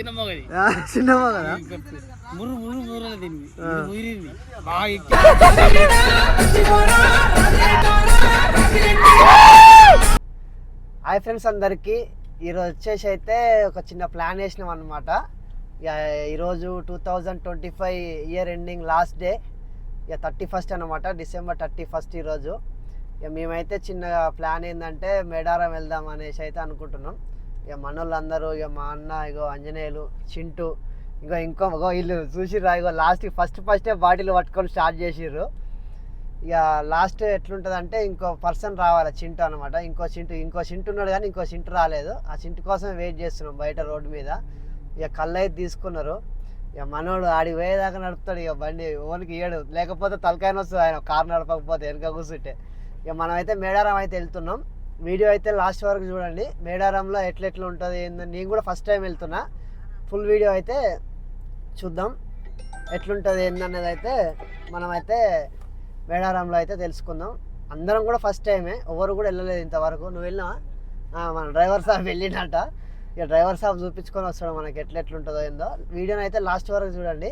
చిన్న మొగది మురు మురు దీన్ని మురిరింది బాగా హాయ్ ఫ్రెండ్స్ అందరికీ. ఈరోజు వచ్చేసి అయితే ఒక చిన్న ప్లాన్ వేసినాం అనమాట ఈరోజు two thousand twenty five year ending last day ఇక థర్టీ ఫస్ట్ అనమాట డిసెంబర్ థర్టీ ఫస్ట్ ఈరోజు. ఇక మేమైతే చిన్న ప్లాన్ ఏంటంటే మేడారం వెళ్దాం అనేసి అయితే అనుకుంటున్నాం. ఇక మనోళ్ళందరూ ఇక మా అన్న ఇగో ఆంజనేయులు చింటూ ఇంకా ఇంకో వీళ్ళు చూసిర్రా ఇగో లాస్ట్ ఫస్ట్ ఫస్టే బాటిల్ పట్టుకొని స్టార్ట్ చేసిర్రు. ఇక లాస్ట్ ఎట్లుంటుందంటే ఇంకో పర్సన్ రావాలి చింటు అనమాట ఇంకో చింటు ఇంకో చింటు ఉన్నాడు కానీ ఇంకో చింటు రాలేదు. ఆ చింటు కోసం వెయిట్ చేస్తున్నాం బయట రోడ్డు మీద. ఇక కళ్ళు అయితే తీసుకున్నారు. ఇక మనోడు ఆడి పోయేదాకా నడుపుతాడు ఇక బండి ఓనికి ఇయ్యడు లేకపోతే తలకాయన వస్తుంది ఆయన కారు నడపకపోతే వెనక కూర్చుంటే. ఇక మనమైతే మేడారం అయితే వెళ్తున్నాం. వీడియో అయితే లాస్ట్ వరకు చూడండి. మేడారంలో ఎట్లా ఎట్లా ఉంటుంది ఏందని నేను కూడా ఫస్ట్ టైం వెళ్తున్నా. ఫుల్ వీడియో అయితే చూద్దాం. ఎట్లుంటుంది ఏందనేది అయితే మనమైతే మేడారంలో అయితే తెలుసుకుందాం. అందరం కూడా ఫస్ట్ టైమే ఎవరు కూడా వెళ్ళలేదు ఇంతవరకు. నువ్వు వెళ్ళినావా? మన డ్రైవర్ సాబ్ వెళ్ళినట ఇక డ్రైవర్ సాబ్ చూపించుకొని వస్తాడు మనకి ఎట్లెట్లుంటుందో ఏందో. వీడియోని అయితే లాస్ట్ వరకు చూడండి.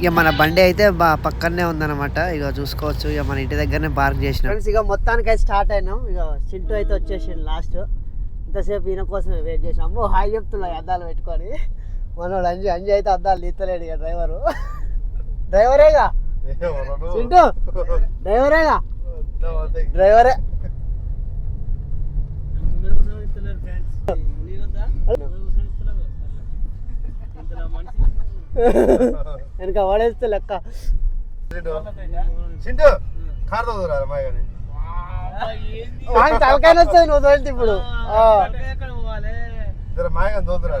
ఇక మన బండి అయితే బా పక్కనే ఉందన్నమాట. ఇక చూసుకోవచ్చు. ఇక మన ఇంటి దగ్గరనే పార్క్ చేసిన. ఫ్రెండ్స్ ఇక మొత్తానికి అయితే స్టార్ట్ అయినాం. ఇక చింటూ అయితే వచ్చేసిండు లాస్ట్ ఇంతసేపు ఈయన కోసమే వెయిట్ చేసాం అమ్మో హాయ్ చెప్తున్నా అద్దాలు పెట్టుకొని. మనోడు అంజి అంజి అయితే అద్దాలు తీస్తలేడు ఇక డ్రైవరు డ్రైవరేగా చింటూ డ్రైవరేగా డ్రైవరే వెనక పడేస్తే లెక్క. చింటూ కార్ తోదురా మా కానీ వాడికి తలకాయ వస్తుంది నువ్వు తోలితే ఇప్పుడు. తోదురా.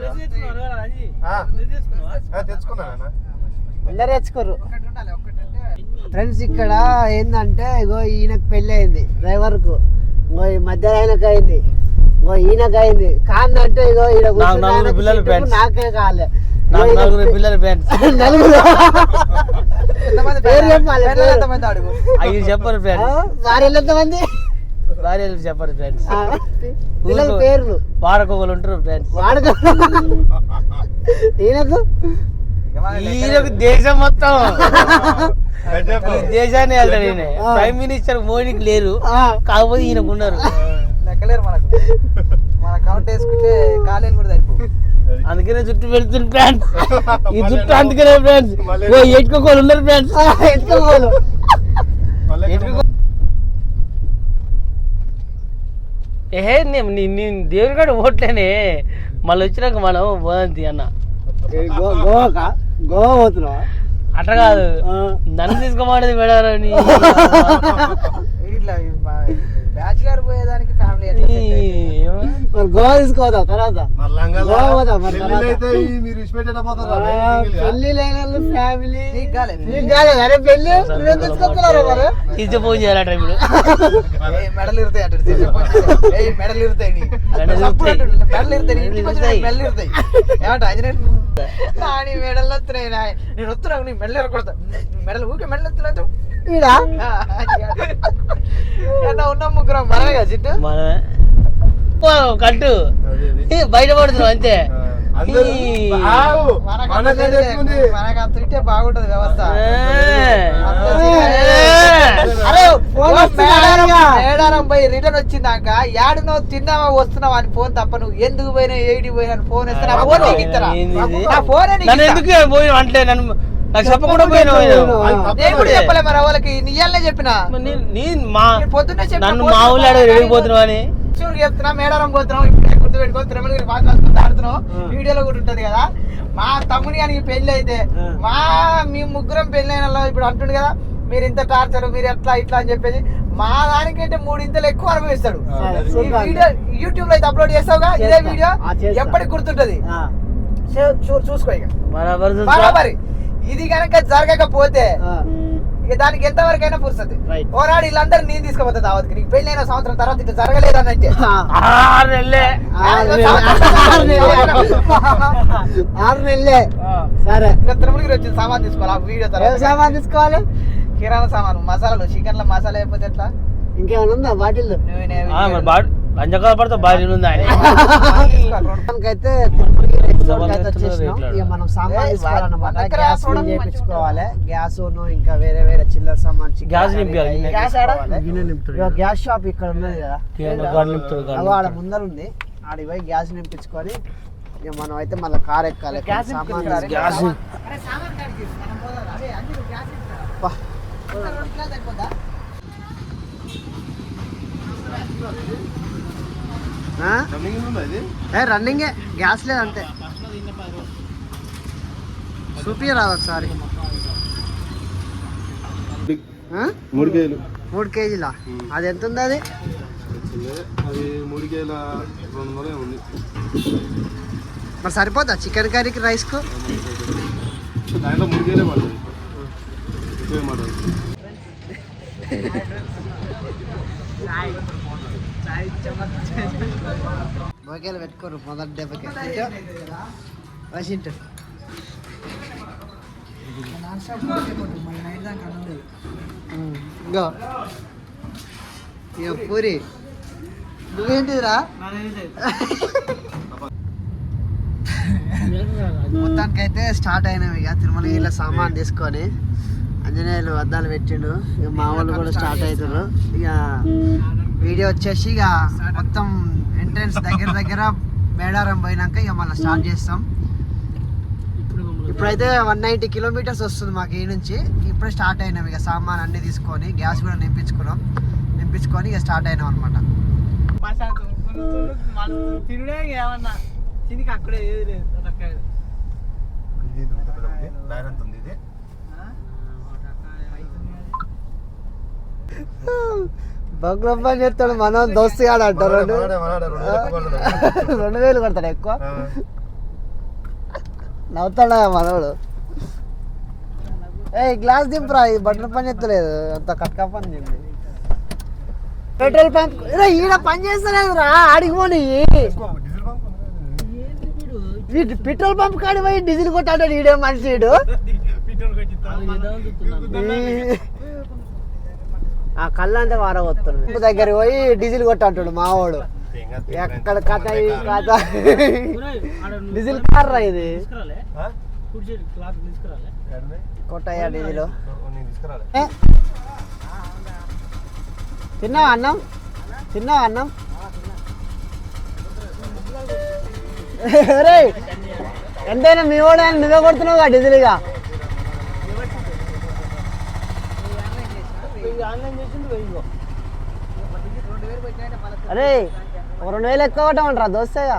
అందరు తెచ్చుకోరు. ఫ్రెండ్స్ ఇక్కడ ఏంటంటే ఇగో ఈయనకు పెళ్ళి అయింది డ్రైవర్కు. ఇంకో ఈ మధ్య ఆయనకు అయింది. ఇంకో ఈయనకు అయింది. కాదంటే ఇగో friends. నాకే కాలే. చెప్పరు ఆ, ఫ్రెండ్స్ భార్యలు ఎంతమంది? భార్యలు చెప్పరు ఫ్రెండ్స్ ఆ, పిల్లల పేర్లు. వాడకొకరు ఉంటారు ఫ్రెండ్స్ వాడుకో ఈయనకు ఈయనకు దేశం మొత్తం. ఈ దేశాన్ని వెళ్తాడు ఈయన. ప్రైమ్ మినిస్టర్ మోడీకి లేరు. కాకపోతే ఈయనకు ఉన్నారు. లెక్కలేరు మనకు. మన కౌంట్ వేసుకుంటే కాలేలు కూడా సరిపో అందుకనే జుట్టు పెడుతుంది ఫ్రెండ్స్. ఈ జుట్టు అందుకనే ఫ్రెండ్స్. ఓ ఎట్టుకోకోలు ఉన్నారు ఫ్రెండ్స్. ఆ, ఎత్తుకోవాలి. ఎట్టుకో ఏహే నేను నేను దేవుని కాడ ఓట్లేనే. మళ్ళీ వచ్చినాక మనం పోదంతి అన్న. గోవాకా? గోవా పోతున్నావా? అట్లా కాదు. నన్ను తీసుకోమనేది మేడారని ఇట్లా. బ్యాచులర్ పోయేదానికి ఫ్యామిలీ మరి గోవా తర్వాత? గోవా పోదా మరి పెళ్ళి లేని ఫ్యామిలీ అరే పెళ్ళి నువ్వేం తీసుకొస్తున్నారా మరి? చేయాలట ఇప్పుడు. మెడలు ఇరుతాయి అంటే ఏ మెడలు ఇరుతాయి. మెడలు ఇరుతాయి. మెడలు ఇరుతాయి. ఇరుతాయి. ఏమంట ఆంజనేయుడు? నా మెడలు వస్తున్నాయి నా నేను వస్తున్నావు నీ మెడలు ఎరకొడతా నీ మెడలు ఊకే మెడలు వస్తున్నావు ఈడా? ఉన్న ముగ్గురం మనమే కదా చిట్టు మనమే. ఓ, కట్టు. ఏ, బయట పడుతున్నావు అంతే. మనకంటే బాగుంటది వ్యవస్థ. మేడారం పోయి రిటర్న్ వచ్చిందాక తిన్నావా వస్తున్నావా అని ఫోన్ తప్ప నువ్వు ఎందుకు పోయినా ఏడి పోయినా ఫోన్ ఇస్తే ఫోన్ నీకు ఇస్తారా? నా. ఎందుకు పోయిన అంటే నన్ను నాకు చెప్పకుండా పోయిన నేను. కూడా చెప్పలే మరి వాళ్ళకి నీ ఇయ్యాలనే చెప్పిన. నేను మా నేను పొద్దున్నే చెప్పిన, నన్ను ఊళ్ళో వెళ్ళిపోతున్నావు అని. చూడు చెప్తున్నా మేడారం పోతున్నాం ఇప్పుడే గుర్తు పెట్టుకో తిరుమలగిరి మాట్లాడుతూ ఆడుతున్నాం. వీడియోలో కూడా ఉంటది కదా. మా తమ్ముని కానీ పెళ్ళి అయితే. మా మీ ముగ్గురం పెళ్ళి అయిన ఇప్పుడు అంటుండు కదా మీరు ఇంత టార్చర్ మీరు ఎట్లా ఇట్లా అని చెప్పేసి మా దానికంటే మూడింతలు ఎక్కువ అనుభవిస్తాడు ఈ. వీడియో యూట్యూబ్లో అయితే అప్లోడ్ చేస్తావుగా? ఇదే. వీడియో. ఎప్పటికి గుర్తుంటది. చూసుకో ఇక. బరాబర్ ఇది కనుక జరగకపోతే ఇక దానికి ఎంత వరకైనా పురుస్తుంది Right. ఓనాడు వీళ్ళందరూ నేను తీసుకుపోతా దావత్కి. నీకు పెళ్ళి అయిన సంవత్సరం తర్వాత ఇట్లా జరగలేదని అంటే ఆ, ఆరు నెలలే. సరే. ఇంకా తిరుమలగిరి వచ్చింది సామాన్ తీసుకోవాలి. ఆ వీడియో తర్వాత సామాన్ తీసుకోవాలి? కిరాణా సామాను మసాలాలు చికెన్లో మసాలా అయిపోతే ఎట్లా? ఇంకేమైనా ఉందా? బాటిల్ లంచకాల పడితే భార్య ఉంది ఆయన. అయితే మనం సామాన్ తీసుకోవాలన్నమాట గ్యాస్ చేయించుకోవాలి గ్యాస్ ఇంకా వేరే వేరే చిల్లర సామాన్ గ్యాస్ నింపాలి. గ్యాస్ ఆడ? షాప్ ఇక్కడ ఉన్నది కదా. ఆడ. ముందర ఉంది. ఆడికి పోయి గ్యాస్ నింపించుకొని ఇక మనం అయితే మళ్ళీ కార్ ఎక్కాలి. గ్యాస్. గ్యాస్? రన్నింగ్ ఉందా ఇది ఏ రన్నింగే గ్యాస్ లేదు అంతే. చూపియరాదు ఒకసారి. ఆ? మూడు కేజీలు. మూడు కేజీలా? అది ఎంత ఉంది అది? అది మూడు కేజీల రెండు వందలే ఉంది. మరి సరిపోతా చికెన్ కర్రీకి రైస్కు? దాంట్లో మూడు కేజీలే పడుతుంది ఎక్కువ పడుతుంది బోకేలు పెట్టుకోరు మొదటి దెబ్బకి. వాషింగ్టన్ ఇంకో ఇక పూరి. నువ్వేంటిదిరా? మొత్తానికి అయితే స్టార్ట్ అయినాం ఇక. తిరుమల సామాన్ తీసుకొని ఆంజనేయులు అద్దాలు పెట్టిండు. ఇక మా వాళ్ళు కూడా స్టార్ట్ అవుతారు ఇక వీడియో వచ్చేసి ఇక మొత్తం ఎంట్రన్స్ దగ్గర దగ్గర మేడారం పోయినాక ఇక మళ్ళీ స్టార్ట్ చేస్తాం. ఇప్పుడైతే వన్ నైంటీ కిలోమీటర్స్ వస్తుంది మాకు ఈ నుంచి. ఇప్పుడే స్టార్ట్ అయినాం ఇక సామాన్ అన్ని తీసుకొని గ్యాస్ కూడా నింపించుకున్నాం. నింపించుకొని ఇక స్టార్ట్ అయినాం అనమాట పని చేస్తాడు మనం దోస్తు కాడు అంటారు. రెండు వేలు కొడతాడు ఎక్కువ. నవ్వుతాడా మనోడు? ఏ గ్లాస్ దింపురా ఇది బట్టల పని చేస్తలేదు. అంత కట్క పని చేయండి. పెట్రోల్ పంప్ ఈడ పని చేస్తలేదు రా కదా. పెట్రోల్ పంప్ కాడి పోయి డీజిల్ కొట్టాడు ఈడే మనిషి ఈడు. ఈ- ఆ కళ్ళు అంతా వారగొస్తాడు దగ్గర పోయి డీజిల్ కొట్టాడు మావాడు. ఎక్కడ కథ ఈ కథ? డీజిల్ కార్ ఇది? కొట్టయ్యా డీజిల్? తిన్నావా అన్నం? తిన్నావా అన్నం? ఎంతైనా మీ వాడు నువ్వే కొడుతున్నావు అరే ఒక రెండు వేలు ఎక్కువ కొట్టమంటారా దోస్తేగా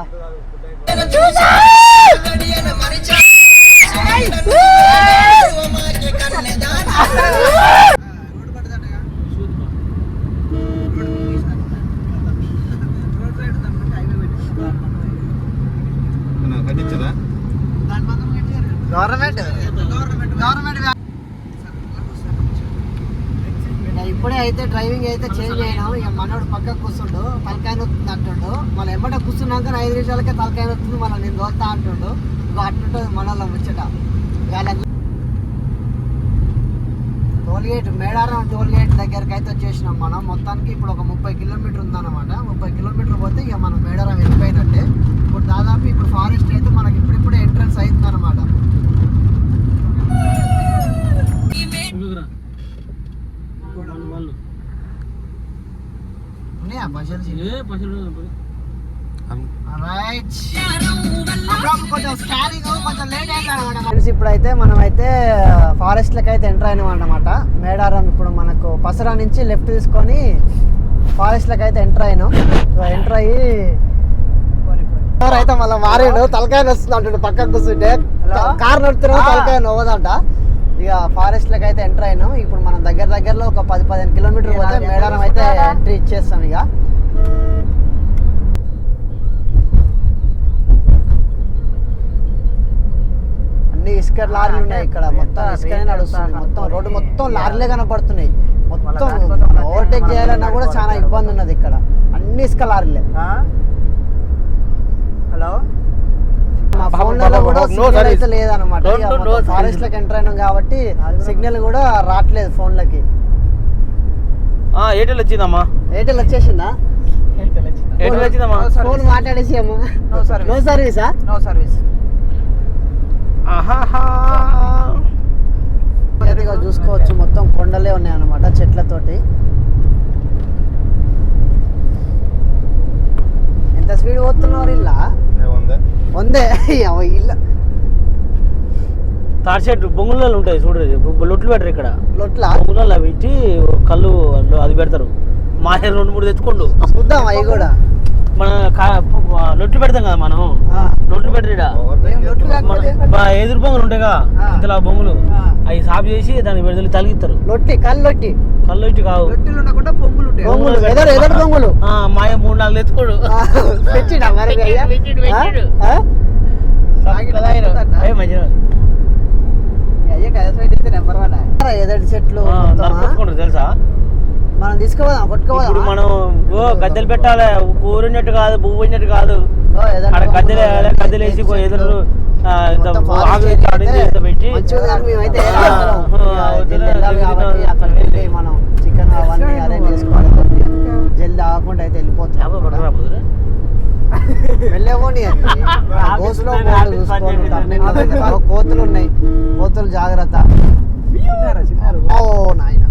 కట్టించరా గవర్నమెంట్ గవర్నమెంట్ ఇప్పుడే అయితే డ్రైవింగ్ అయితే చేంజ్ అయినాం ఇక మనోడు పక్కకు కూర్చుండు తలకాయ నొత్తుంది అంటుండు. మళ్ళీ ఎమ్మట కూర్చున్నాక ఐదు నిమిషాలకే తలకాయ నొత్తుంది మళ్ళీ నేను దోస్తా అంటుండు. ఇంకో అట్టుంటుంది మనలో ముచ్చట. టోల్గేట్ మేడారం టోల్గేట్ దగ్గరికి అయితే వచ్చేసినాం మనం. మొత్తానికి ఇప్పుడు ఒక ముప్పై కిలోమీటర్ ఉందన్నమాట. ముప్పై కిలోమీటర్ పోతే ఇక మనం మేడారం వెళ్ళిపోయినట్టే. ఇప్పుడు దాదాపు ఇప్పుడు ఫారెస్ట్ అయితే మనకి ఇప్పుడిప్పుడే ఎంట్రన్స్ అవుతుందన్నమాట ఉన్నాయా బస్సులు ఫ్రెండ్స్ ఇప్పుడైతే మనం అయితే ఫారెస్ట్ లకి అయితే ఎంటర్ అయినాం అన్నమాట. మేడారం ఇప్పుడు మనకు పసరా నుంచి లెఫ్ట్ తీసుకొని ఫారెస్ట్ లకి అయితే ఎంటర్ అయినాం. ఎంటర్ అయ్యి అయితే మళ్ళీ మారాడు తలకాయ వస్తుంది అంటాడు పక్కకు కూర్చుంటే. కార్ నడుతున్నాడు తలకాయ నవ్వదంట. ఇక ఫారెస్ట్ లకి అయితే ఎంటర్ అయినాం. ఇప్పుడు మనం దగ్గర దగ్గరలో ఒక పది పదిహేను కిలోమీటర్ పోతే మేడారం అయితే ఎంట్రీ ఇచ్చేస్తాం ఇక. అన్ని ఇసుక లారీలు ఉన్నాయి ఇక్కడ. మొత్తం ఇసుకనే నడుస్తుంది. మొత్తం రోడ్డు మొత్తం లారీలే కనపడుతున్నాయి. మొత్తం ఓవర్టేక్ చేయాలన్నా కూడా చాలా ఇబ్బంది ఉన్నది ఇక్కడ. అన్ని ఇసుక లారీలే. హలో? మా కూడా సిగ్నల్. అయితే లేదనమాట. ఫారెస్ట్ లకి ఎంటర్ అయినాం కాబట్టి సిగ్నల్ కూడా రావట్లేదు ఫోన్లకి ఎయిర్టెల్ వచ్చిందమ్మా. ఎయిర్టెల్ వచ్చేసిందా? ఎటు వచ్చిందమ్మా. Phone మాట్లాడేసాము no no service no service ఆహాహా. చూసుకోవచ్చు మొత్తం కొండలే ఉన్నాయి అన్నమాట చెట్లతోటి. ఎంత స్పీడ్ పోతున్నారు ఇల్లా వందే అవ్వ ఇల్ల. తాడి చెట్టు బొంగులలో ఉంటాయి చూడరు లొట్లు పెట్టరు ఇక్కడ. లొట్ల? బొంగులలో పెట్టి కళ్ళు అది పెడతారు. మా రెండు మూడు తెచ్చుకోండు. చూద్దాం అవి కూడా. మన లొట్లు పెడతాం కదా మనం. లొట్లు కాకపోతే మన ఎదురు బొంగులు ఉంటాయిగా ఆ. ఇంతలా బొంగులు. అవి సాఫ్ చేసి దానికి పెడతలు తలిగిస్తారు లొట్టి కళ్ళు లొట్టి. కళ్ళు ఇటు కావు బొంగులు మాయ మూడు నాలుగు పెట్టిండా మంచిగా నెంబర్ వన్ ఎదటి చెట్లు తెలుసా? మనం తీసుకుపోదాం ఇప్పుడు కొట్టుకోపోదాం మనం ఓ గద్దెలు పెట్టాలి. కూరినట్టు కాదు పువ్వు ఉన్నట్టు కాదు. అక్కడ గద్దెలు గద్దెలు వేసి. ఎదురు పెట్టి మనం చికెన్ అవన్నీ అరేంజ్ చేసుకోవాలి జల్ది ఆగకుండా అయితే వెళ్ళిపోతాం. కోతులు ఉన్నాయి. కోతులు జాగ్రత్త. ఓ నాయన.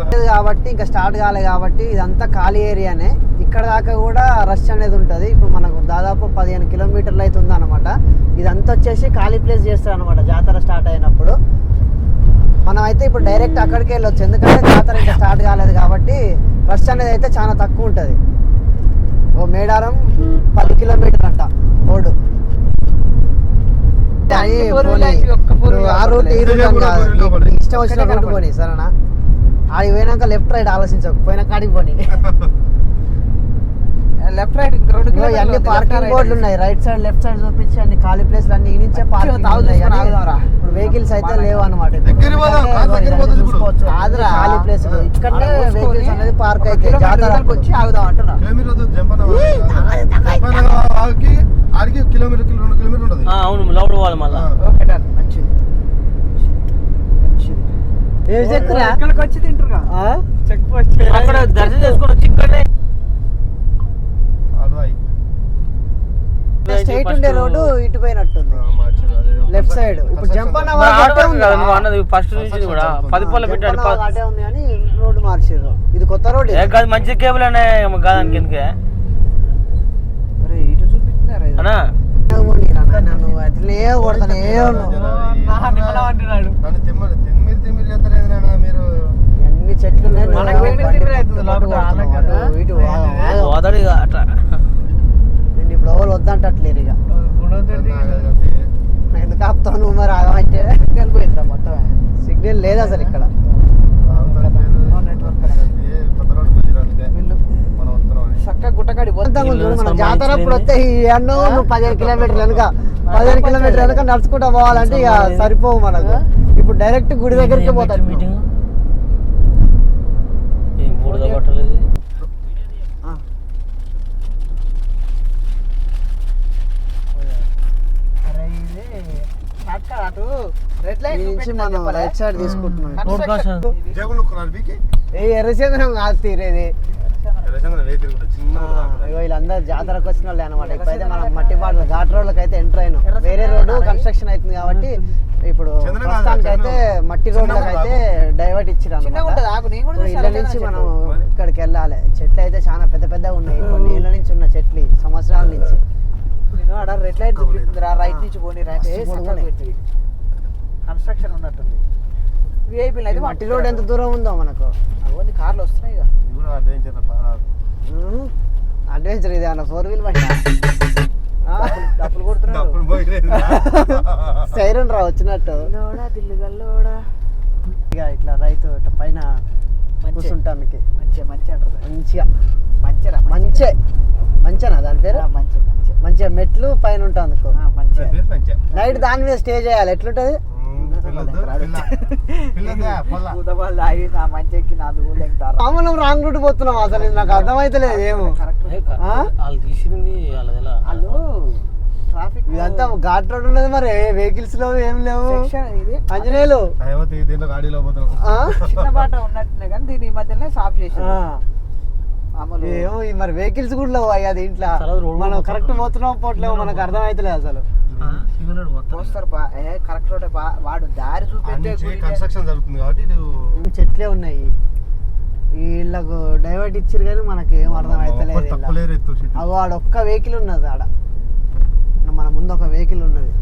లేదు కాబట్టి ఇంకా స్టార్ట్ కాలే కాబట్టి ఇదంతా ఖాళీ ఏరియానే. ఇక్కడ దాకా కూడా రష్ అనేది ఉంటుంది. ఇప్పుడు మనకు దాదాపు పదిహేను కిలోమీటర్లు అయితే ఉందన్నమాట. ఇదంతా వచ్చేసి ఖాళీ ప్లేస్ చేస్తారు అనమాట జాతర స్టార్ట్ అయినప్పుడు. మనం అయితే ఇప్పుడు డైరెక్ట్ అక్కడికి వెళ్ళొచ్చు. ఎందుకంటే జాతర ఇంకా స్టార్ట్ కాలేదు కాబట్టి రష్ అనేది అయితే చాలా తక్కువ ఉంటుంది. ఓ మేడారం పది కిలోమీటర్ అంట రోడ్డు. ఆ రూట్ ఈ రూట్. ఇష్టం వచ్చిన రూట్. పోనీ సరేనా? ఆడికి పోయినాక లెఫ్ట్ రైట్ ఆలోచించకు. పోయిన కాడికి పోనీ లెఫ్ట్ రైట్ రెండు ఇగో అన్ని పార్కింగ్ బోర్డులు ఉన్నాయి రైట్ సైడ్ లెఫ్ట్ సైడ్ చూపించి అన్ని ఖాళీ ప్లేస్లు అన్ని ఈ నుంచే పార్కింగ్. ఇప్పుడు వెహికల్స్ అయితే లేవు అనమాట ఇప్పుడు. కాదురా. ఖాళీ ప్లేస్ ఇక్కడనే వెహికల్స్ అనేది పార్క్ అయితే కిలోమీటర్ జాతర. వచ్చి ఆగుదాం అంటున్నా. కిలోమీటర్ రెండు కిలోమీటర్ ఉంటుంది. ఆ, అవును లోపల పోవాలి మళ్ళా. ఓకే డన్ మంచిది. మంచిది. ఏం చెక్కురా ఇక్కడికి వచ్చి తింటురుగా ఆ? చెక్ పోస్ట్ అక్కడ దర్శనం చేసుకొని వచ్చి ఇక్కడనే అడవాయి స్ట్రైట్ ఉండే రోడ్డు ఇటు పోయినట్టుంది. లెఫ్ట్ సైడ్ ఇప్పుడు అట్టే ఉందా? నువ్వు అన్నది ఫస్ట్ నుంచి కూడా పది పళ్ళ పెట్టాడు అటే ఉంది కానీ రోడ్డు మార్చారు ఇది కొత్త రోడ్ ఏ కాదు మంచి కేబుల్ అనే కాదానికి ఎందుకే ఇటు చూపిస్తున్నారు ఇది. అన్నా. నువ్వు అట్లే కొడతానే. నన్ను తిమ్మడి తిమ్మిరి తిమ్మిరి అన్ని చెట్లు అటు అట్లా నేను ఇప్పుడు ఎవరు వద్దంటట్లేరు ఇక. ఎందుకు ఆపుతావు నువ్వు మరి పోయిందిరా మొత్తం సిగ్నల్ లేదు అసలు ఇక్కడ. జాతర అప్పుడు వస్తే ఈ అన్నో నువ్వు పదిహేను కిలోమీటర్లు వెనుక పదిహేను కిలోమీటర్లు వెనుక నడుచుకుంటా పోవాలంటే ఇక సరిపోవు మనకు. ఇప్పుడు డైరెక్ట్ గుడి దగ్గరికి పోతాడు మీటింగ్ ఏం బూడిద పట్టలేదు అరే ఇది షార్ట్ కట్ అటు రెడ్ ఈ లైట్ నుంచి మనం రైట్ సైడ్. తీసుకుంటున్నాం ఏ ఎర్రచంద్రం కాదు తీరేది. వీళ్ళందరూ జాతరకు వచ్చిన వాళ్ళే అనమాట ఇప్పుడైతే మనం మట్టి పాటలు ఘాట్ రోడ్లకు అయితే ఎంటర్ అయినాం. వేరే రోడ్డు కన్స్ట్రక్షన్ అవుతుంది కాబట్టి ఇప్పుడు ప్రస్తుతానికి అయితే. మట్టి రోడ్లకు అయితే డైవర్ట్ ఇచ్చిరు చిన్నగా ఉంటుంది ఆకు నేను కూడా ఇప్పుడు చూసాను ఇళ్ళ నుంచి చెట్లు. మనం ఇక్కడికి వెళ్ళాలి. చెట్లు అయితే చాలా పెద్ద పెద్దగా ఉన్నాయి. కొన్ని ఏళ్ళ నుంచి ఉన్న చెట్లు సంవత్సరాల నుంచి. రెడ్ లైట్ రైట్ నుంచి పోనీ రైట్. కన్స్ట్రక్షన్ ఉన్నట్టుంది. విఐపీ ఈ అయితే మట్టి రోడ్ ఎంత దూరం ఉందో మనకు? అవన్నీ కార్లు వస్తున్నాయి ఇక. అడ్వెంచర్ ఇది అన్న ఫోర్ వీల్ బండి? డబ్బులు కొడుతున్నాడు. సైరన్ రా. వచ్చినట్టు. లోడా దిల్లు గల్లోడా ఇక ఇట్లా రైతు ఇట్లా పైన మంచి. కూర్చుంటానికి మంచి మంచి అంటారు మంచిగా. మంచిరా మంచే. మంచేనా దాని పేరు? మంచి మంచి. మంచిగా మెట్లు పైన ఉంటా అందుకో మంచి. పేరు పంచా నైట్ దాని మీద స్టే చేయాలి. ఎట్లుంటది? మనం రాంగ్ రూట్ పోతున్నాం అసలు. ఇది నాకు అర్థమైతలేదు ఏమో. ఇదంతా ఘాట్ రోడ్ ఉన్నది మరి. వెహికల్స్లో ఏం లేవు? సెక్షన్ ఇది. అంజనేయులు దీంట్లో గాడిలో పోతున్నాం. ఆ? చిన్న బాట ఉన్నట్టునే కానీ దీని ఈ మధ్యనే సాఫ్ చేసి ఆ. అమలు ఏమో ఈ మరి వెహికల్స్ కూడా లేవు అయ్యా దీంట్లో. మనం. కరెక్ట్ పోతున్నాం పోవట్లేము మనకు అర్థమైతలేదు అసలు. పోస్తారు బా ఏ కరెక్ట్ రోడ్ బా వాడు దారి చూపెట్టే కన్స్ట్రక్షన్ జరుగుతుంది కాబట్టి చెట్లే ఉన్నాయి. వీళ్ళకు డైవర్ట్ ఇచ్చారు కానీ మనకి ఏం అర్థం అవుతలేదు. అగో ఆడ ఒక్క వెహికల్ ఉన్నది ఆడ. మన ముందు ఒక వెహికల్ ఉన్నది.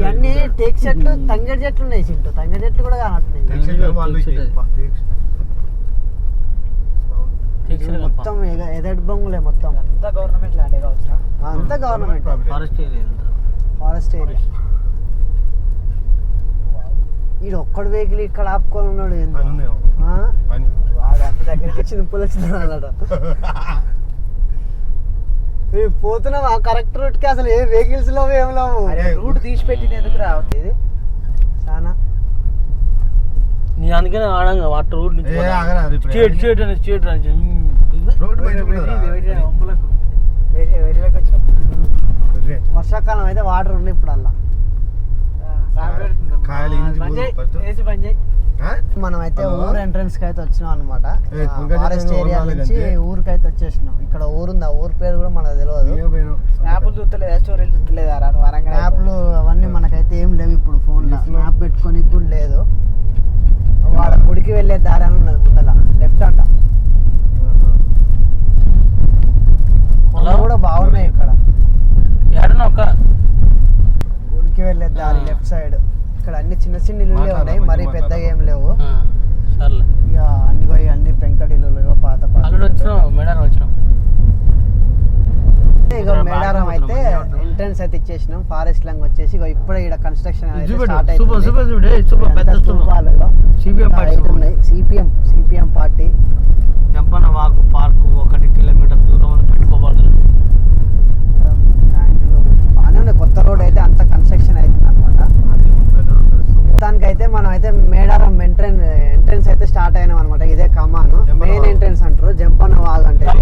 ఇవన్నీ టేక్ చెట్లు తంగడి చెట్లు ఉన్నాయి చింటూ తంగడి చెట్లు కూడా కానట్టున్నాయి టెక్స్టైల్ ఏమో వాళ్ళు ఇచ్చేది. బా, టెక్స్- ఇది మొత్తం ఎదటి బొంగులే మొత్తం. అంతా గవర్నమెంట్ ల్యాండే కావచ్చురా? అంతా government forest area forest area ఈడు ఒక్కడు వెహికల్ ఇక్కడ ఆపుకొని ఉన్నాడు. ఆ? వాడు అంత దగ్గరికి చింపులు వచ్చింది అన్నాడు ఏ పోతున్నావా? కరెక్ట్ రూట్కి అసలు ఏ వెహికల్స్ లేవు ఏం లేవు. రూట్ తీసి పెట్టింది ఎందుకు రా ఇది చాలా నీ అందుకనే ఆడంగా వాటర్ రూట్ నుంచి ఏ ఆగరా రేపు స్ట్రేట్ స్ట్రేట్ అని స్ట్రేట్ అని రోడ్డు. వర్షాకాలం అయితే వాటర్ ఉంది ఇప్పుడు అలా? మనం అయితే? ఊరు ఎంట్రన్స్కి అయితే వచ్చినాం అనమాట ఫారెస్ట్ ఏరియా నుంచి. ఊరికి అయితే వచ్చేసినాం. ఇక్కడ ఊరుంది ఆ ఊరు పేరు కూడా మనకు తెలియదు. చూస్తలేదా రా నువ్వు వరంగల్ మ్యాప్లు అవన్నీ మనకైతే ఏం లేవు ఇప్పుడు ఫోన్లో Yes, no. మ్యాప్ పెట్టుకొని కూడా లేదు వాడ గుడికి వెళ్ళే దారి అని ఉన్నది ముందల లెఫ్ట్ అంట కొండలు కూడా బాగున్నాయి ఇక్కడ ఏడన్నా ఒక గుడికి వెళ్ళే దారి ఆ. లెఫ్ట్ సైడ్ ఇక్కడ అన్ని చిన్న చిన్న ఇల్లులే మాట్లాడు, ఉన్నాయి మరీ మంచిగా పెద్దగా ఏం లేవు సర్లే ఇక అన్ని పోయి అన్ని పెంకటిల్లులు పాత పాత అల్లుడు వచ్చినాం మేడారం వచ్చినాం ఇక ఇక్కడ మేడారం బాగా అయితే పోతున్నాం. ఎంట్రన్స్ అయితే ఇచ్చేసినాం ఫారెస్ట్ లాంగ్ వచ్చేసి ఇగో ఇప్పుడే ఇక్కడ కన్స్ట్రక్షన్ స్టార్ట్ ఉన్నాయి. CPM CPM party. Jampanna Vagu park ఒకటి కిలోమీటర్ దూరం పెట్టుకోవాలి ట్యాంకులు బాగానే ఉన్నాయి కొత్త రోడ్ అయితే అంత కన్స్ట్రక్షన్ అవుతుంది అనమాట మొత్తానికి అయితే మనం అయితే ఎంట్రన్స్ ఎంట్రన్స్ అయితే స్టార్ట్ అయినాం అనమాట ఇదే కమాన్. మెయిన్. ఎంట్రన్స్ అంటారు. జంపన్న వాగ్ అంటే ఇక్కడ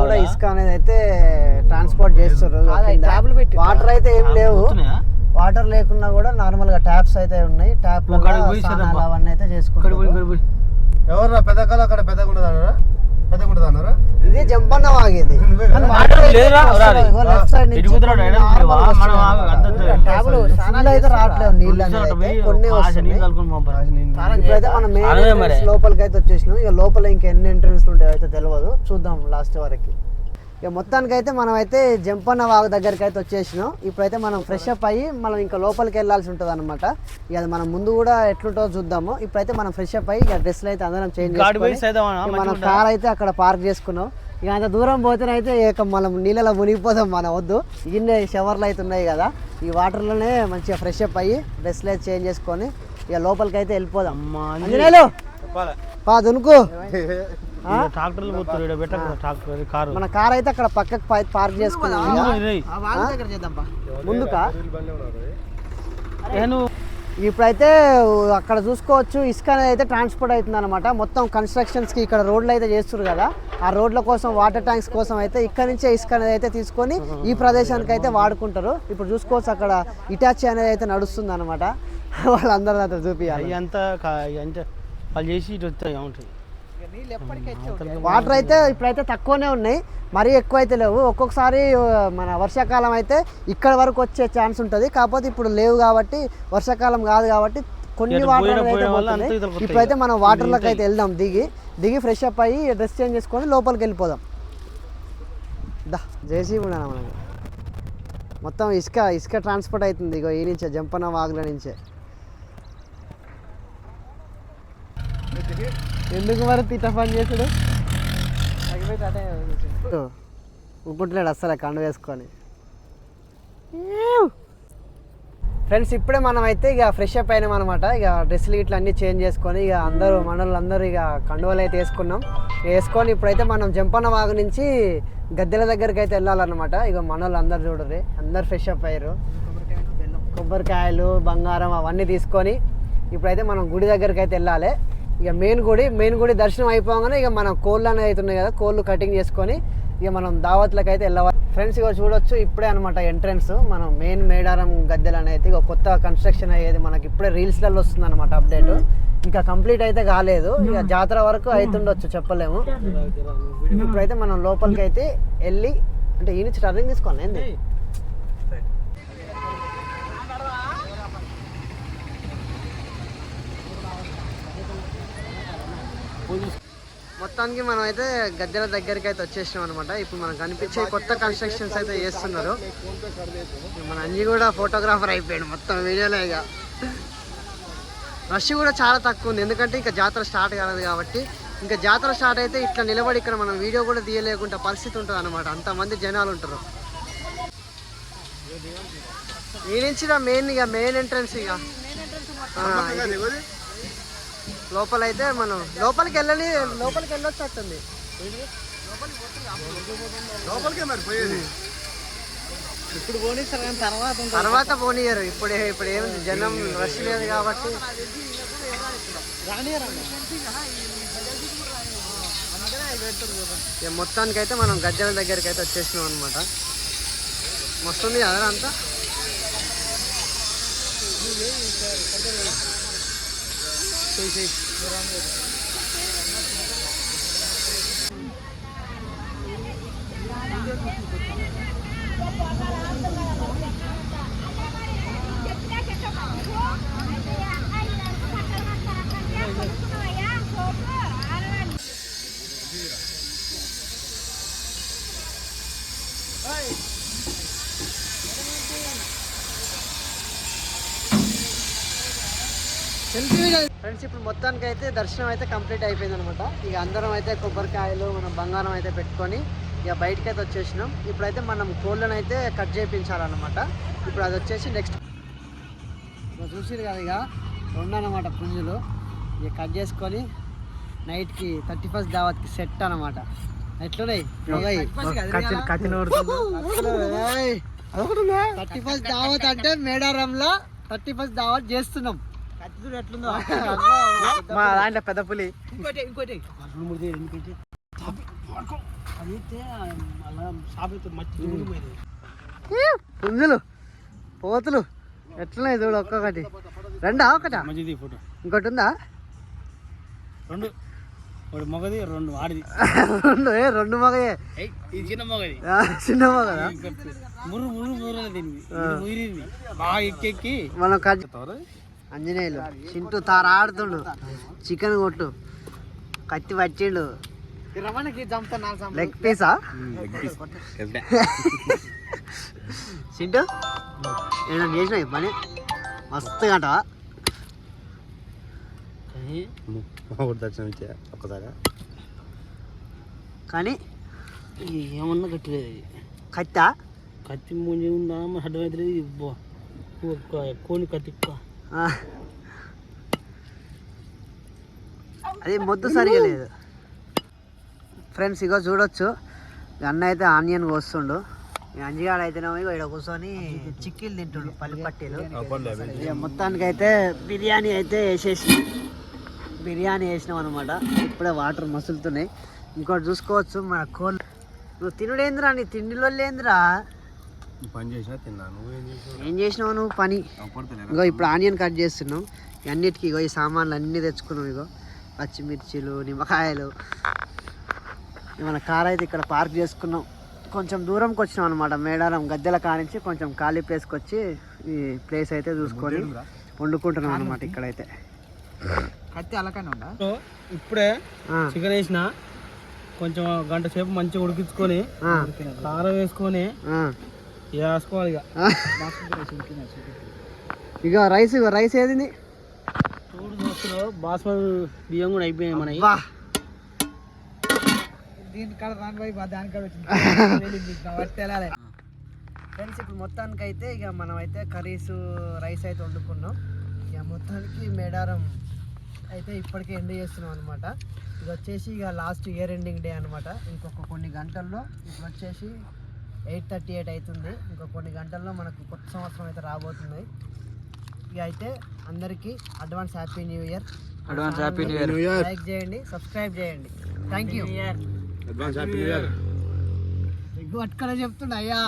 కూడా? ఇసుక అనేది అయితే ట్రాన్స్పోర్ట్ చేస్తారు వాటర్ అయితే ఏం లేవు? వాటర్ లేకున్నా కూడా నార్మల్గా ట్యాప్స్ అయితే ఉన్నాయి. ట్యాప్. అవన్నీ అయితే చేసుకుంటారు. ఎవర్రా? పెద్ద అక్కడ పెద్దగా ఉండదు అన్నారా? పెద్దగా ఉండదు అన్నారా ఇది వాగేది? రావట్లేదు నీళ్ళు లోపలికి అయితే వచ్చేసినాం. ఇక లోపల ఇంకా ఎన్ని ఎంట్రన్స్ ఉంటాయో అయితే తెలియదు చూద్దాం లాస్ట్ వరకు. ఇక మొత్తానికి అయితే మనం అయితే జంపన్న వాగు దగ్గరికి అయితే వచ్చేసినాం. ఇప్పుడైతే మనం ఫ్రెష్ అప్ అయ్యి మనం ఇంకా లోపలికి వెళ్ళాల్సి ఉంటుంది అనమాట ఇక అది మనం ముందు కూడా ఎట్లుంటుందో చూద్దాము. ఇప్పుడైతే మనం ఫ్రెష్ అప్ అయ్యి ఇక డ్రెస్లు అయితే అందరం చేంజ్ మనం? కార్ అయితే అక్కడ పార్క్ చేసుకున్నాం. ఇక అంత దూరం పోతేనైతే ఇక మనం నీళ్ళలో మునిగిపోదాం మన వద్దు. ఇన్నే షవర్లు అయితే ఉన్నాయి కదా ఈ వాటర్లోనే మంచిగా ఫ్రెష్ అప్ అయ్యి డ్రెస్లు అయితే చేంజ్ చేసుకొని ఇక లోపలికి అయితే వెళ్ళిపోదాం ట్రాక్టర్లు ట్రాక్టర్ కారు. మన కార్ అయితే అక్కడ పక్కకు పార్క్ చేసుకున్నాం ముందుకా ఇప్పుడైతే అక్కడ చూసుకోవచ్చు. ఇసుక అనేది అయితే ట్రాన్స్పోర్ట్ అవుతుంది అనమాట మొత్తం కన్స్ట్రక్షన్స్కి ఇక్కడ రోడ్లు అయితే చేస్తున్నారు కదా. ఆ రోడ్ల కోసం వాటర్ ట్యాంక్స్ కోసం అయితే ఇక్కడ నుంచే ఇసుక అనేది అయితే తీసుకొని ఈ ప్రదేశానికి అయితే వాడుకుంటారు. ఇప్పుడు చూసుకోవచ్చు అక్కడ ఇటాచి అనేది అయితే నడుస్తుంది అనమాట వాళ్ళందరూ చూపించాలి కా- అవి అంతా వాళ్ళు చేసి ఇటు వస్తాయి ఉంటాయి. వాటర్ అయితే ఇప్పుడైతే తక్కువనే ఉన్నాయి మరీ ఎక్కువ అయితే లేవు. ఒక్కొక్కసారి మన వర్షాకాలం అయితే ఇక్కడ వరకు వచ్చే ఛాన్స్ ఉంటుంది. కాకపోతే ఇప్పుడు లేవు కాబట్టి వర్షాకాలం కాదు కాబట్టి కొన్ని వాటర్ అయితే ఇప్పుడైతే. మనం వాటర్లోకి అయితే వెళ్దాం. దిగి దిగి ఫ్రెష్ అప్ అయ్యి డ్రెస్ చేంజ్ చేసుకొని లోపలికి వెళ్ళిపోదాం. దా జేసీ ఉన్నాను మనకి. మొత్తం ఇసుక ఇసుక ట్రాన్స్పోర్ట్ అవుతుంది. ఇగో ఈ నుంచే జంపన వాగుల నుంచే. ఎందుకు మరి తిట్ట పని చేసుడు. ఊపుట్లేడు అస్సలు కండు వేసుకొని. ఫ్రెండ్స్ ఇప్పుడే మనం అయితే ఇక ఫ్రెష్ అప్ అయినాం అనమాట ఇక డ్రెస్సులు ఇట్లా అన్నీ చేంజ్ చేసుకొని ఇక అందరూ మనోళ్ళు అందరూ ఇక కండువలు అయితే వేసుకున్నాం. వేసుకొని ఇప్పుడైతే మనం జంపన్న వాగు నుంచి గద్దెల దగ్గరికి అయితే వెళ్ళాలన్నమాట. ఇక మనోళ్ళు అందరు చూడరు అందరు ఫ్రెష్ అప్ అయ్యారు. కొబ్బరికాయలు బంగారం అవన్నీ తీసుకొని ఇప్పుడైతే మనం గుడి దగ్గరికి అయితే వెళ్ళాలి. ఇక మెయిన్ గుడి మెయిన్ గుడి దర్శనం అయిపోగానే ఇక మనం కోళ్ళు అనేది అవుతున్నాయి కదా కోళ్ళు కటింగ్ చేసుకొని ఇక మనం దావత్లకు అయితే వెళ్ళవాలి ఫ్రెండ్స్ ఇక చూడొచ్చు ఇప్పుడే అనమాట ఎంట్రన్స్ మనం మెయిన్ మేడారం గద్దెలు అనేది ఇక కొత్త కన్స్ట్రక్షన్ అయ్యేది మనకి ఇప్పుడే రీల్స్లలో వస్తుంది అనమాట అప్డేట్ ఇంకా కంప్లీట్ అయితే కాలేదు. ఇక జాతర వరకు అవుతుండొచ్చు చెప్పలేము. ఇప్పుడైతే మనం లోపలికి అయితే వెళ్ళి అంటే ఈ నుంచి టర్నింగ్ తీసుకోండి ఏంది? మొత్తానికి మనం అయితే గద్దెల దగ్గరికి అయితే వచ్చేసినాం అనమాట ఇప్పుడు మనకు కనిపించే కొత్త కన్స్ట్రక్షన్స్ అయితే చేస్తున్నారు. మన అంజి కూడా ఫోటోగ్రాఫర్ అయిపోయాడు మొత్తం వీడియోలో ఇక. రష్ కూడా చాలా తక్కువ ఉంది. ఎందుకంటే ఇంకా జాతర స్టార్ట్ కాలేదు కాబట్టి. ఇంకా జాతర స్టార్ట్ అయితే ఇట్లా నిలబడి ఇక్కడ మనం వీడియో కూడా తీయలేకుండా పరిస్థితి ఉంటుంది అనమాట అంతమంది జనాలు ఉంటారు. ఈ నుంచి మెయిన్ ఇక మెయిన్ ఎంట్రన్స్ ఇక. లోపలైతే మనం లోపలికి వెళ్ళని లోపలికి వెళ్ళొచ్చట్టుంది లోపలికే మరి పోయేది. ఇప్పుడు పోనిస్తారు కానీ తర్వాత ఉంటుంది. తర్వాత పోనీయరు. ఇప్పుడు ఇప్పుడు ఏముంది జనం రష్ లేదు కాబట్టి. మొత్తానికి అయితే మనం గజ్జల దగ్గరికి అయితే వచ్చేసినాం అనమాట మస్తుంది కదా అంతా? ఫ్రెండ్స్ ఇప్పుడు మొత్తానికి అయితే దర్శనం అయితే కంప్లీట్ అయిపోయింది అనమాట ఇక అందరం అయితే కొబ్బరికాయలు మనం బంగారం అయితే పెట్టుకొని ఇక బయటకి అయితే వచ్చేసినాం. ఇప్పుడైతే మనం కోళ్ళను అయితే కట్ చేయించాలన్నమాట. ఇప్పుడు అది వచ్చేసి నెక్స్ట్ చూసిరు కదా ఇక రెండు అనమాట పుంజులు. ఇక కట్ చేసుకొని నైట్కి థర్టీ ఫస్ట్ దావత్కి సెట్ అనమాట ఎట్లున్నాయి? థర్టీ ఫస్ట్ దావత్ అంటే మేడారంలో థర్టీ ఫస్ట్ దావత్ చేస్తున్నాం. చూడు ఎట్లుందో మా దాంట్లో పెద్ద పులి. ఇంకోటి ఇంకోటి. పుంజులు పోతులు ఎట్లున్నాయి చూడు ఒక్కొక్కటి. రెండా ఒకటా మంచిది ఫోటో. ఇంకోటి ఉందా? రెండు. ఒకటి మొగది రెండు ఆడిది రెండు ఏ రెండు మగయే. ఇది చిన్న మొగది. చిన్న మగదా? మురు మురు మురు దీనికి బాగా ఎక్కెక్కి. మనం కట్ అంజనేయులు చింటూ తార ఆడుతుండు. చికెన్ కొట్టు. కత్తి పట్టిండు. Leg Pisa Chintu? ఏదైనా చేసినా ఈ పని? మస్తు అంటవా? దర్శనం ఇచ్చా ఒక్కసారి. కానీ ఏమన్నా కట్టలేదు కత్తా? కత్తి ముంజి ఉందా? అడ్డమైతే కోని కత్తి. అది మొద్దు సరిగా లేదు. ఫ్రెండ్స్ ఇగో చూడొచ్చు. అన్న అయితే ఆనియన్ కోస్తుండు. అంజిగాడు అయితేనేమో ఇక్కడ కూర్చొని చిక్కీలు తింటుండు పల్లి పట్టీలు. మొత్తానికి అయితే బిర్యానీ అయితే వేసేసి బిర్యానీ వేసినాం అనమాట ఇప్పుడే వాటర్ మసులుతున్నాయి. ఇంకోటి చూసుకోవచ్చు మన కోళ్ళు. నువ్వు తినుడేంద్రా? నీ తిండిలో లేదురా పని చేసినా తిన్నాను నువ్వేం చేసావు? ఏం చేసినావు నువ్వు? పని. ఇగో ఇప్పుడు ఆనియన్ కట్ చేస్తున్నాం. ఈ అన్నిటికీ ఇగో ఈ సామాన్లు అన్నీ తెచ్చుకున్నాం ఇగో. పచ్చిమిర్చిలు నిమ్మకాయలు. మన కార్ అయితే ఇక్కడ పార్క్ చేసుకున్నాం. కొంచెం దూరంకి వచ్చినాం అనమాట మేడారం గద్దెల కానించి కొంచెం ఖాళీ ప్లేస్కి వచ్చి ఈ ప్లేస్ అయితే చూసుకొని వండుకుంటున్నాం అనమాట ఇక్కడైతే. కత్తి అలాకనే ఉందా? ఇప్పుడే చికెన్ వేసిన. కొంచెం గంట సేపు మంచిగా ఉడికించుకొని కారం వేసుకొని ఆ. వేసుకోవాలి ఇక ఇగో. రైస్ ఇగో రైస్ ఏది చూడు బాస్మతి బియ్యం కూడా అయిపోయాయి మన వా దీని కాడ రాని పోయి దాని కాడ ఫ్రెండ్స్ ఇప్పుడు మొత్తానికి అయితే ఇక మనం అయితే కర్రీస్ రైస్ అయితే వండుకున్నాం. ఇక మొత్తానికి మేడారం అయితే ఇప్పటికే ఎండ్ చేస్తున్నాం అనమాట ఇది వచ్చేసి ఇక లాస్ట్ ఇయర్ ఎండింగ్ డే అనమాట ఇంకొక కొన్ని గంటల్లో ఇప్పుడు వచ్చేసి ఎయిట్ థర్టీ ఎయిట్ అవుతుంది ఇంకొక కొన్ని గంటల్లో మనకు కొత్త సంవత్సరం అయితే రాబోతుంది. ఇక అయితే అందరికీ advance happy new year. Advance happy new year. Like చేయండి సబ్స్క్రైబ్ చేయండి. Thank you advance happy new year. Egg పట్టుకొని చెప్తుండ అయ్యా.